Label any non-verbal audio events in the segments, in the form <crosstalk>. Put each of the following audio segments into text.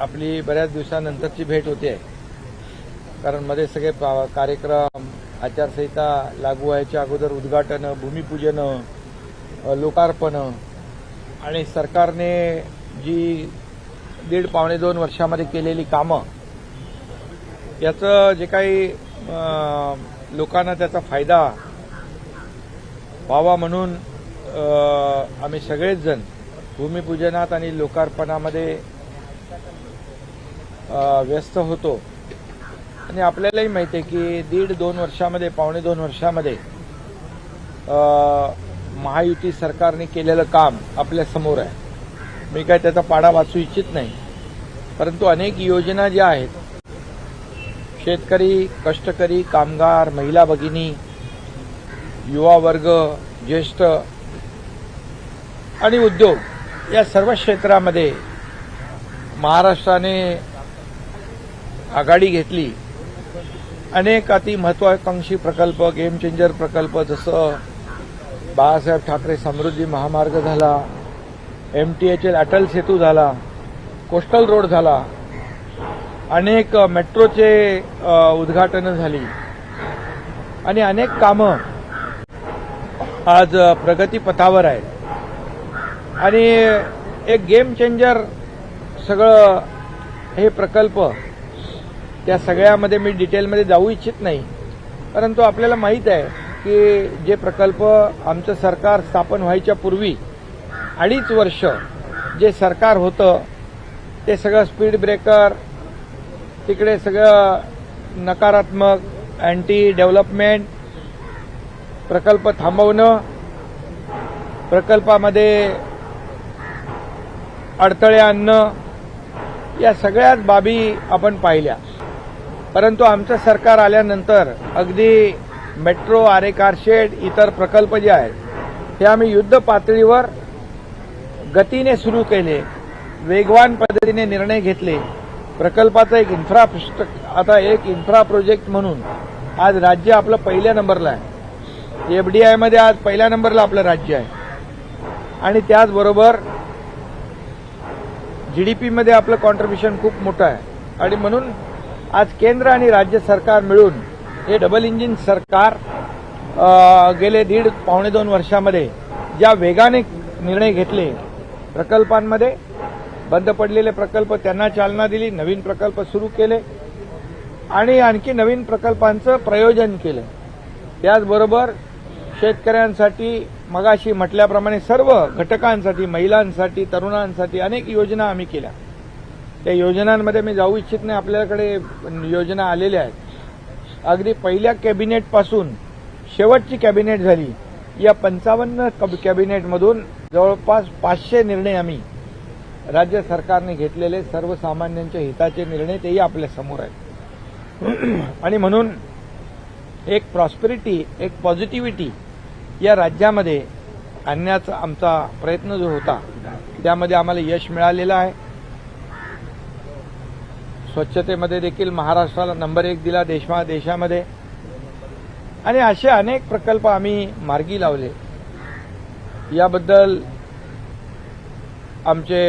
आपली बऱ्याच दिवसानंतरची भेट होते कारण मध्ये सगळे पा- कार्यक्रम आचारसंहिता लागू व्हायच्या अगोदर उद्घाटनं भूमिपूजन लोकार्पणं लोकार्पण आणि सरकारने जी दीड पावणे दोन वर्षामध्ये केलेली कामं याचं जे काही लोकांना त्याचा फायदा व्हावा म्हणून आम्ही सगळेच जण भूमिपूजनात आणि लोकार्पणामध्ये व्यस्त होतो. आणि आपल्यालाही माहिती आहे की दीड दोन वर्षामध्ये पावणे दोन वर्षामध्ये महायुती सरकारने केलेलं काम आपल्यासमोर आहे. मी काय त्याचा पाडा वाचू इच्छित नाही. परंतु अनेक योजना ज्या आहेत शेतकरी कष्टकरी कामगार महिला भगिनी युवा वर्ग ज्येष्ठ आणि उद्योग या सर्व क्षेत्रामध्ये महाराष्ट्राने आघाडी घेतली. अनेक अति महत्वाकांक्षी प्रकल्प गेम चेंजर प्रकल्प जसं बाळासाहेब ठाकरे समृद्धी महामार्ग झाला M T H L Atal Setu झाला कोस्टल रोड झाला. अनेक मेट्रोचे उद्घाटनं झाली. आणि अनेक कामं आज प्रगतीपथावर आहेत. आणि एक गेम चेंजर सगळं हे प्रकल्प त्या सगळ्यामध्ये मी डिटेलमध्ये जाऊ इच्छित नाही. परंतु आपल्याला माहीत आहे की जे प्रकल्प आमचं सरकार स्थापन व्हायच्या पूर्वी अडीच वर्ष जे सरकार होतं ते सगळं स्पीड ब्रेकर तिकडे सगळं नकारात्मक अँटी डेव्हलपमेंट प्रकल्प थांबवणं प्रकल्पामध्ये अडथळे आणणं या सगळ्याच बाबी आपण पाहिल्या. परंतु आमचं सरकार आल्यानंतर अगदी मेट्रो आरे कारशेड इतर प्रकल्प जे आहेत हे आम्ही युद्ध पातळीवर गतीने सुरू केले वेगवान पद्धतीने निर्णय घेतले. प्रकल्पाचा एक इन्फ्रा आता एक इन्फ्रा प्रोजेक्ट म्हणून आज राज्य आपलं पहिल्या नंबरला आहे. एफडीआयमध्ये आज पहिल्या नंबरला आपलं राज्य आहे. आणि त्याचबरोबर जीडीपीमध्ये आपलं कॉन्ट्रीब्युशन खूप मोठं आहे. आणि म्हणून आज केंद्र आणि राज्य सरकार मिळून हे डबल इंजिन सरकार गेले दीड पावणे दोन वर्षामध्ये ज्या वेगाने निर्णय घेतले प्रकल्पांमध्ये बंद पडलेले प्रकल्प त्यांना चालना दिली नवीन प्रकल्प सुरू केले आणि आणखी नवीन प्रकल्पांचं प्रयोजन केलं. त्याचबरोबर शेतकऱ्यांसाठी मगाशी म्हटल्याप्रमाणे सर्व घटकांसाठी महिलांसाठी तरुणांसाठी अनेक योजना आम्ही केल्या. त्या योजनांमध्ये मी जाऊ इच्छित नाही. आपल्याकडे योजना आलेल्या आहेत. अगदी पहिल्या कॅबिनेटपासून शेवटची कॅबिनेट झाली. या पंचावन्न कॅबिनेटमधून जवळपास पाचशे निर्णय आम्ही राज्य सरकारने घेतलेले. सर्वसामान्यांच्या हिताचे निर्णय तेही आपल्यासमोर आहेत. आणि म्हणून एक प्रॉस्पेरिटी एक पॉझिटिव्हिटी या राज्यामध्ये आणण्याचा आमचा प्रयत्न जो होता त्यामध्ये आम्हाला यश मिळालेलं आहे. स्वच्छतेमध्ये देखील महाराष्ट्राला नंबर एक दिला देशमा देशामध्ये. आणि असे अनेक प्रकल्प आम्ही मार्गी लावले. याबद्दल आमचे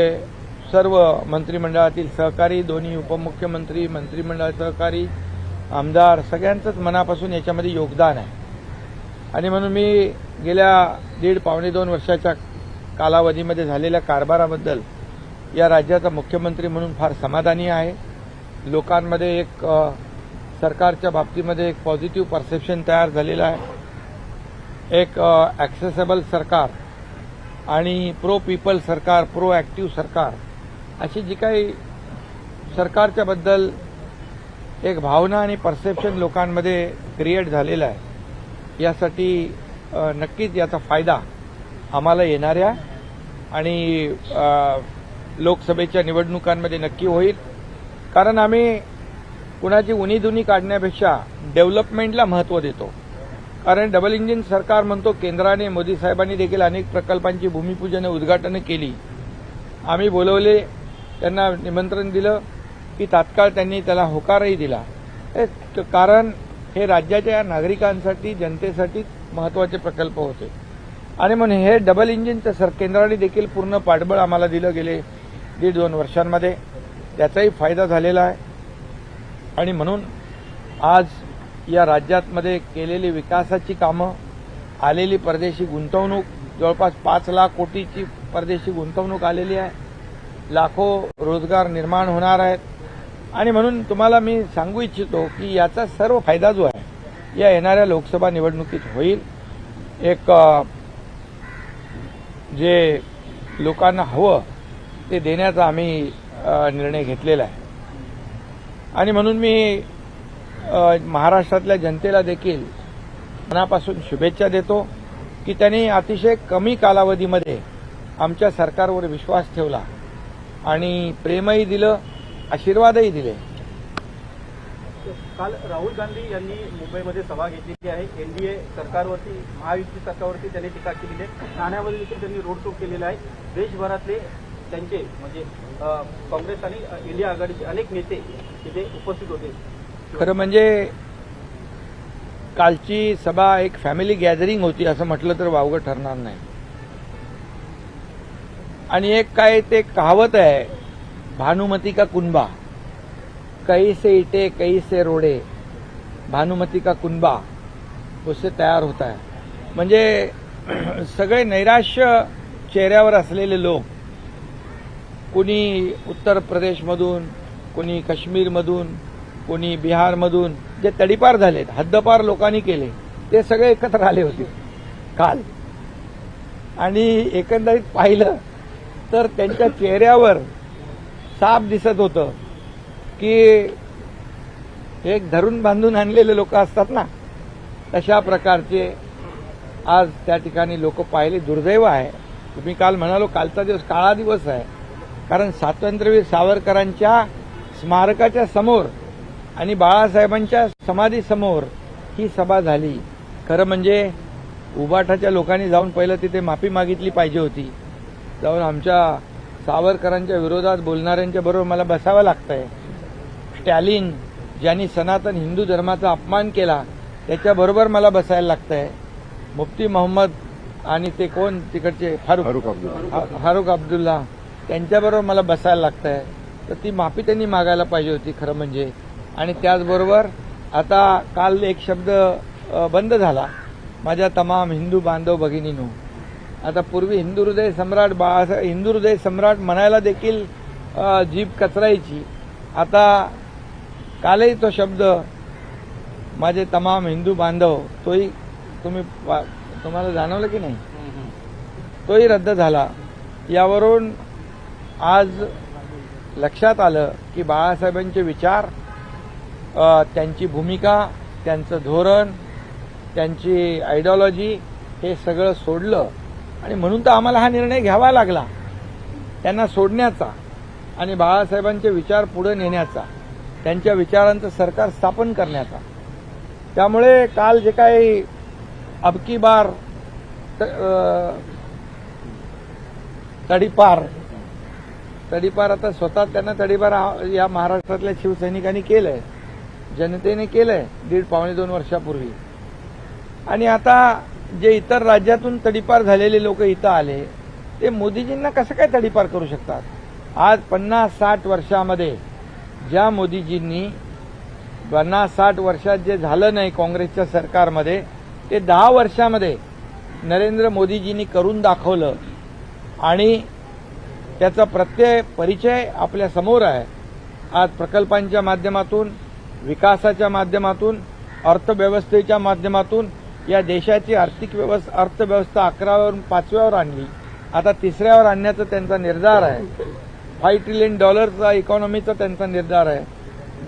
सर्व मंत्रिमंडळातील सहकारी दोन्ही उपमुख्यमंत्री मंत्रिमंडळ सहकारी आमदार सगळ्यांचंच मनापासून याच्यामध्ये योगदान आहे. आणि म्हणून मी गेल्या दीड पावणे दोन वर्षाच्या कालावधीमध्ये झालेल्या कारभाराबद्दल या राज्याचा मुख्यमंत्री म्हणून फार समाधानी आहे. लोकांमध्ये एक सरकारच्या बाबतीमध्ये एक पॉझिटिव्ह परसेप्शन तयार झालेलं आहे. एक ॲक्सेसेबल सरकार आणि प्रो पीपल सरकार प्रो ॲक्टिव्ह सरकार अशी जी काही सरकारच्याबद्दल एक भावना आणि परसेप्शन लोकांमध्ये क्रिएट झालेलं आहे. यासाठी नक्कीच याचा फायदा आम्हाला येणाऱ्या आणि लोकसभेच्या निवडणुकांमध्ये नक्की होईल. कारण आम्ही कुणाची उणीधुनी काढण्यापेक्षा डेव्हलपमेंटला महत्त्व देतो. कारण डबल इंजिन सरकार म्हणतो केंद्राने मोदी साहेबांनी देखील अनेक प्रकल्पांची भूमिपूजन उद्घाटनं केली. आम्ही बोलवले त्यांना निमंत्रण दिलं की तात्काळ त्यांनी त्याला होकारही दिला. हे कारण हे राज्याच्या नागरिकांसाठी जनतेसाठी महत्त्वाचे प्रकल्प होते. आणि म्हणून हे डबल इंजिनचं सर केंद्राने देखील पूर्ण पाठबळ आम्हाला दिलं गेले दीड दोन वर्षांमध्ये. त्याचाही फायदा झालेला आहे. आणि म्हणून आज या राज्यातमध्ये केलेली विकासाची कामं आलेली परदेशी गुंतवणूक जवळपास पाच लाख कोटीची परदेशी गुंतवणूक आलेली आहे. लाखो रोजगार निर्माण होणार आहेत. आणि म्हणून तुम्हाला मी सांगू इच्छितो की याचा सर्व फायदा जो आहे या येणाऱ्या लोकसभा निवडणुकीत होईल. एक जे लोकांना हवं ते देण्याचा आम्ही निर्णय घेतलेला आहे. आणि म्हणून मी महाराष्ट्रातल्या जनतेला देखील मनापासून शुभेच्छा देतो की त्यांनी अतिशय कमी कालावधीमध्ये आमच्या सरकारवर विश्वास ठेवला आणि प्रेमही दिलं आशीर्वादही दिले. काल राहुल गांधी यांनी मुंबईमध्ये सभा घेतलेली आहे. एनडीए सरकारवरती महायुती सरकारवरती त्यांनी टीका केलेली आहे. ठाण्यामध्ये देखील त्यांनी रोड शो केलेला आहे. देशभरातले त्यांचे म्हणजे काँग्रेस आणि इंडिया आघाडीचे अनेक नेते तिथे उपस्थित होते. खरं म्हणजे कालची सभा एक फॅमिली गॅदरिंग होती असं म्हटलं तर वावगं ठरणार नाही. आणि एक काय ते कहावत आहे भानुमती का कुंबा कैसे से इटे कैसे से रोडे? भानुमती का कुंबा उससे तयार होता है. म्हणजे <clears throat> सगळे नैराश्य चेहऱ्यावर असलेले लोक कुणी उत्तर प्रदेशमधून कोणी काश्मीरमधून कोणी बिहारमधून जे तडीपार झालेत हद्दपार लोकांनी केले ते सगळे एकत्र आले होते काल. आणि एकंदरीत पाहिलं तर त्यांच्या चेहऱ्यावर साप दिसत होतं की एक धरून बांधून आणलेले लोक असतात ना तशा प्रकारचे आज त्या ठिकाणी लोक पाहिले. दुर्दैव आहे. तुम्ही काल म्हणालो कालचा दिवस काळा दिवस आहे. कारण स्वातंत्र्यवीर सावरकरांच्या स्मारकाच्या समोर आणि बाळासाहेबांच्या समाधीसमोर ही सभा झाली. खरं म्हणजे उबाठाच्या लोकांनी जाऊन पहिलं तिथे माफी मागितली पाहिजे होती. जाऊन आमच्या सावरकरांच्या विरोधात बोलणाऱ्यांच्या बरोबर मला बसावं लागतंय. स्टॅलिन ज्यांनी सनातन हिंदू धर्माचा अपमान केला त्याच्याबरोबर मला बसायला लागतंय. मुफ्ती मोहम्मद आणि ते कोण? तिकडचे फारुख. फारुख अब्दुल्ला. फा- फारुख अब्दुल्ला. त्यांच्याबरोबर मला बसायला लागतंय. तर ती माफी त्यांनी मागायला पाहिजे होती खरं म्हणजे. आणि त्याचबरोबर आता काल एक शब्द बंद झाला. माझ्या तमाम हिंदू बांधव भगिनीनो आता पूर्वी हिंदू हृदय सम्राट बाळासाहेब हिंदू हृदय सम्राट म्हणायला देखील जीभ कचरायची. आता कालही तो शब्द माझे तमाम हिंदू बांधव तोही तुम्ही तुम्हाला जाणवलं की नाही? तोही रद्द झाला. यावरून आज लक्षात आलं की बाळासाहेबांचे विचार त्यांची भूमिका त्यांचं धोरण त्यांची आयडिओलॉजी हे सगळं सोडलं. आणि म्हणून तर आम्हाला हा निर्णय घ्यावा लागला. त्यांना सोडण्याचा आणि बाळासाहेबांचे विचार पुढे नेण्याचा त्यांच्या विचारांचं सरकार स्थापन करण्याचा. त्यामुळे काल जे काही अबकी बार तडीपार तडीपार आता स्वतः त्यांना तडीपार या महाराष्ट्रातल्या शिवसैनिकांनी केलंय. जनतेने केलंय दीड पावणे दोन वर्षापूर्वी. आणि आता जे इतर राज्यातून तडीपार झालेले लोक इथं आले ते मोदीजींना कसं काय तडीपार करू शकतात? आज पन्नास साठ वर्षामध्ये ज्या मोदीजींनी पन्नास साठ वर्षात जे झालं नाही काँग्रेसच्या सरकारमध्ये ते दहा वर्षामध्ये नरेंद्र मोदीजींनी करून दाखवलं. आणि त्याचा प्रत्यय परिचय आपल्यासमोर आहे. आज प्रकल्पांच्या माध्यमातून विकासाच्या माध्यमातून अर्थव्यवस्थेच्या माध्यमातून या देशाची आर्थिक व्यवस्था अर्थव्यवस्था अकरावरून पाचव्यावर आणली. आता तिसऱ्यावर आणण्याचा त्यांचा निर्धार आहे. फाईव्ह ट्रिलियन डॉलरचा इकॉनॉमीचा त्यांचा निर्धार आहे.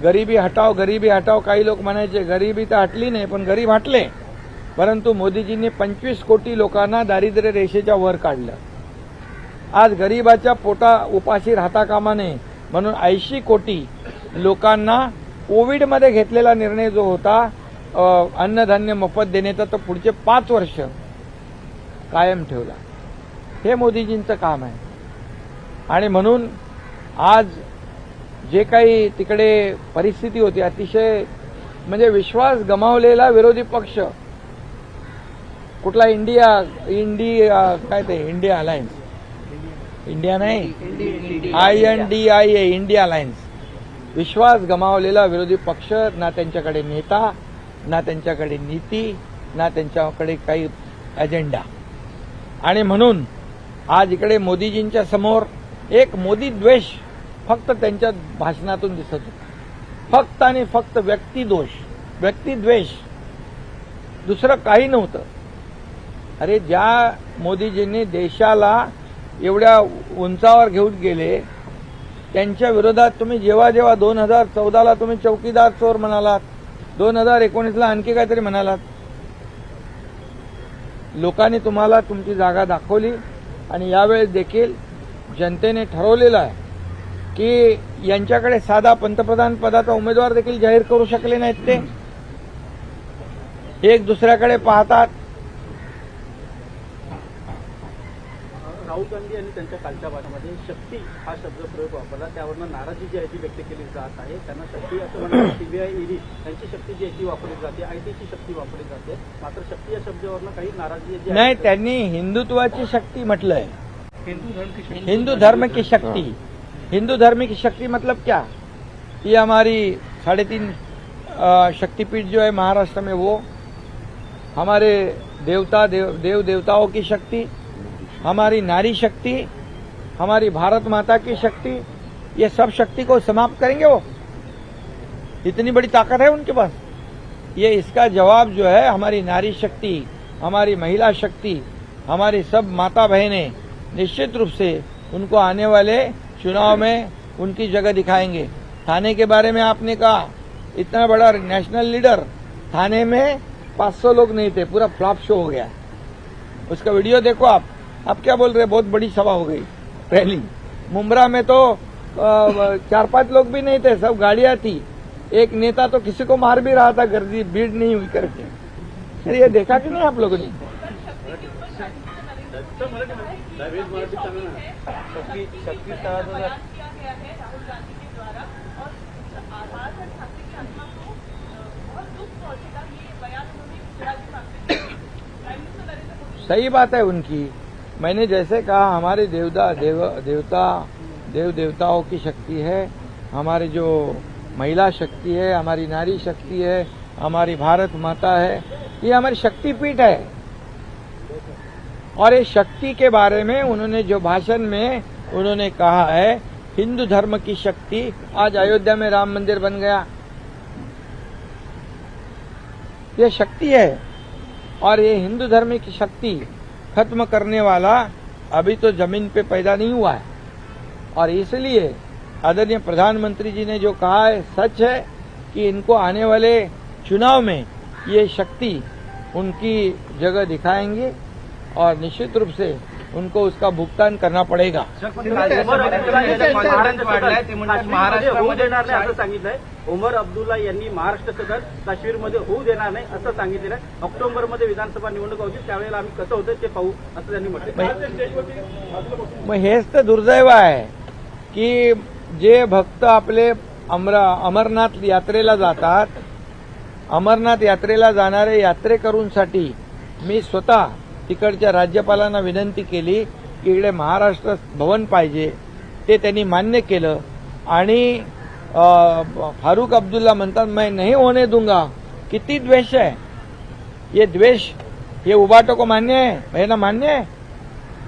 गरिबी हटाव गरिबी हटाव काही लोक म्हणायचे गरिबी तर हटली नाही पण गरीब हटले. परंतु मोदीजींनी पंचवीस कोटी लोकांना दारिद्र्य रेषेच्या वर काढलं. आज गरिबाच्या पोटा उपाशी राहता कामा नये. म्हणून ऐंशी कोटी लोकांना कोविडमध्ये घेतलेला निर्णय जो होता अन्नधान्य मोफत देण्याचा तो पुढचे पाच वर्ष कायम ठेवला. हे मोदीजींचं काम आहे. आणि म्हणून आज जे काही तिकडे परिस्थिती होती अतिशय म्हणजे विश्वास गमावलेला विरोधी पक्ष कुठला इंडिया इंडिया काय ते इंडिया अलायन्स इंडिया नाही. I N D I A India alliance विश्वास गमावलेला विरोधी पक्ष ना त्यांच्याकडे नेता ना त्यांच्याकडे नीती ना त्यांच्याकडे काही अजेंडा आणि म्हणून आज इकडे मोदीजींच्या समोर एक मोदी द्वेष फक्त त्यांच्या भाषणातून दिसत होता. फक्त आणि फक्त व्यक्तिदोष व्यक्तिद्वेष दुसरं काही नव्हतं. अरे ज्या मोदीजींनी देशाला एवढ्या उंचावर घेऊन गेले त्यांच्या विरोधात तुम्ही जेव्हा जेव्हा दोन हजार चौदाला तुम्ही चौकीदार चोर म्हणालात दोन हजार एकोणीसला आणखी काहीतरी म्हणालात लोकांनी तुम्हाला तुमची जागा दाखवली आणि यावेळेस देखील जनतेने ठरवलेलं आहे की यांच्याकडे साधा पंतप्रधान पदाचा उमेदवार देखील जाहीर करू शकले नाहीत ते. एक दुसऱ्याकडे पाहतात राहुल गांधी यांनी त्यांच्या कालच्या भाषणामध्ये शक्ती हा शब्द प्रयोग वापरला. त्यावरनं नाराजी जी आहे ती व्यक्त केली जात आहे. त्यांना शक्ती असं म्हणतात सीबीआय ईडी यांची शक्ती जी आहे ती वापरली जाते. आयटीची शक्ती वापरली जाते. मात्र शक्ती या शब्दावरनं काही नाराजी नाही त्यांनी हिंदुत्वाची शक्ती म्हटलंय. हिंदू धर्म की शक्ती? हिंदू धर्म की शक्ति. हिंदू धर्म की शक्ति मतलब क्या? ये हमारी साढ़े तीन शक्तिपीठ जो है महाराष्ट्र में वो हमारे देवता देव देव देवताओं की शक्ति हमारी नारी शक्ति, हमारी भारत माता की शक्ति, ये सब शक्ति को समाप्त करेंगे वो। इतनी बड़ी ताकत है उनके पास। ये इसका जवाब जो है, हमारी नारी शक्ति, हमारी महिला शक्ति, हमारी सब माता बहनें निश्चित रूप से उनको आने वाले चुनाव में उनकी जगह दिखाएँगे। थाने के बारे में आपने कहा, इतना बड़ा नेशनल लीडर थाने में 500 लोग नहीं थे, पूरा फ्लॉप शो हो गया। उसका वीडियो देखो आप। आप क्या बोल रहे हैं? बहुत बड़ी सभा हो गई पहली। मुमरा में तो अ, चार पांच लोग भी नहीं थे सब गाड़ियां थी। एक नेता तो किसी को मार भी रहा था गर्दी भीड़ नहीं हुई करके। अरे ये देखा कि नहीं आप लोगों ने? शक्ती शक्ती तळाचा किया गया है राहुल गांधी के द्वारा और आधार पर छात्र की आत्मा को बहुत दुख पहुंचेगा ये बयान उन्होंने शिवराज ठाकरे प्राइम मिनिस्टर नरेंद्र मोदी सही बात है उनकी। मैंने जैसे कहा, हमारे देवता देव देवता देव देवताओं की शक्ति है, हमारी जो महिला शक्ति है, हमारी नारी शक्ति है, हमारी भारत माता है, ये हमारी शक्तिपीठ है। और इस शक्ति के बारे में उन्होंने जो भाषण में उन्होंने कहा है, हिंदू धर्म की शक्ति, आज अयोध्या में राम मंदिर बन गया। ये शक्ति है, और ये हिंदू धर्म की शक्ति खत्म करने वाला अभी तो ज़मीन पे पैदा नहीं हुआ है। और इसलिए आदरणीय प्रधानमंत्री जी ने जो कहा है, सच है कि इनको आने वाले चुनाव में ये शक्ति उनकी जगह दिखाएँगे और निश्चित रूप से उनको उसका भुगतान करना पड़ेगा। असं सांगितलंय. उमर अब्दुल्ला यांनी महाराष्ट्र सदन काश्मीरमध्ये होऊ देणार नाही असं सांगितलेलं आहे. ऑक्टोबरमध्ये विधानसभा निवडणूक होती त्यावेळेला आम्ही कसं होतं ते पाहू असं त्यांनी म्हटलं. मग हेच तर दुर्दैव आहे की जे भक्त आपले अमरा अमरनाथ यात्रेला जातात अमरनाथ यात्रेला जाणारे यात्रेकरूंसाठी मी स्वतः तिकडच्या राज्यपालांना विनंती केली की इकडे महाराष्ट्र भवन पाहिजे. ते त्यांनी मान्य केलं. आणि फारूक अब्दुल्ला म्हणतात मैं नहीं होने दूंगा. किती द्वेष आहे. हे द्वेष हे उबाटोको मान्य आहे. यांना मान्य आहे.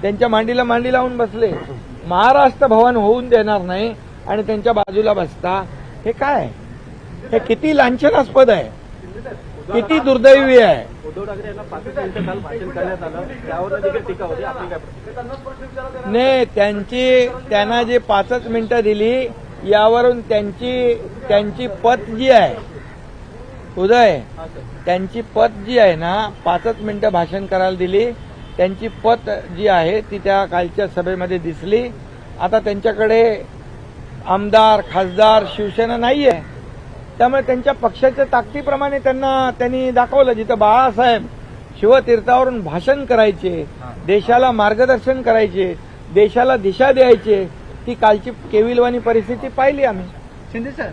त्यांच्या मांडीला मांडी लावून बसले. महाराष्ट्र भवन होऊन देणार नाही आणि त्यांच्या बाजूला बसता. हे काय? हे किती लांछनास्पद आहे. किती दुर्दैवी आहे. उद्धव ठाकरे यांना पाच मिनिटं काल भाषण करण्यात आलं. त्यावर देखील टीका होती. आपली काय प्रतिक्रिया? ने त्यांची त्यांना जे पाचच मिनिटं दिली यावरून त्यांची त्यांची पत जी आहे उदय. त्यांची पत जी आहे ना पाचच मिनिटं भाषण करायला दिली. त्यांची पत जी आहे ती त्या कालच्या सभेमध्ये दिसली. आता त्यांच्याकडे आमदार खासदार शिवसेना नाहीये. त्यामुळे त्यांच्या पक्षाच्या ताकदीप्रमाणे त्यांना त्यांनी दाखवलं जिथं बाळासाहेब शिवतीर्थावरून भाषण करायचे देशाला मार्गदर्शन करायचे देशाला दिशा द्यायचे ती कालची केविलवाणी परिस्थिती पाहिली आम्ही. शिंदे सर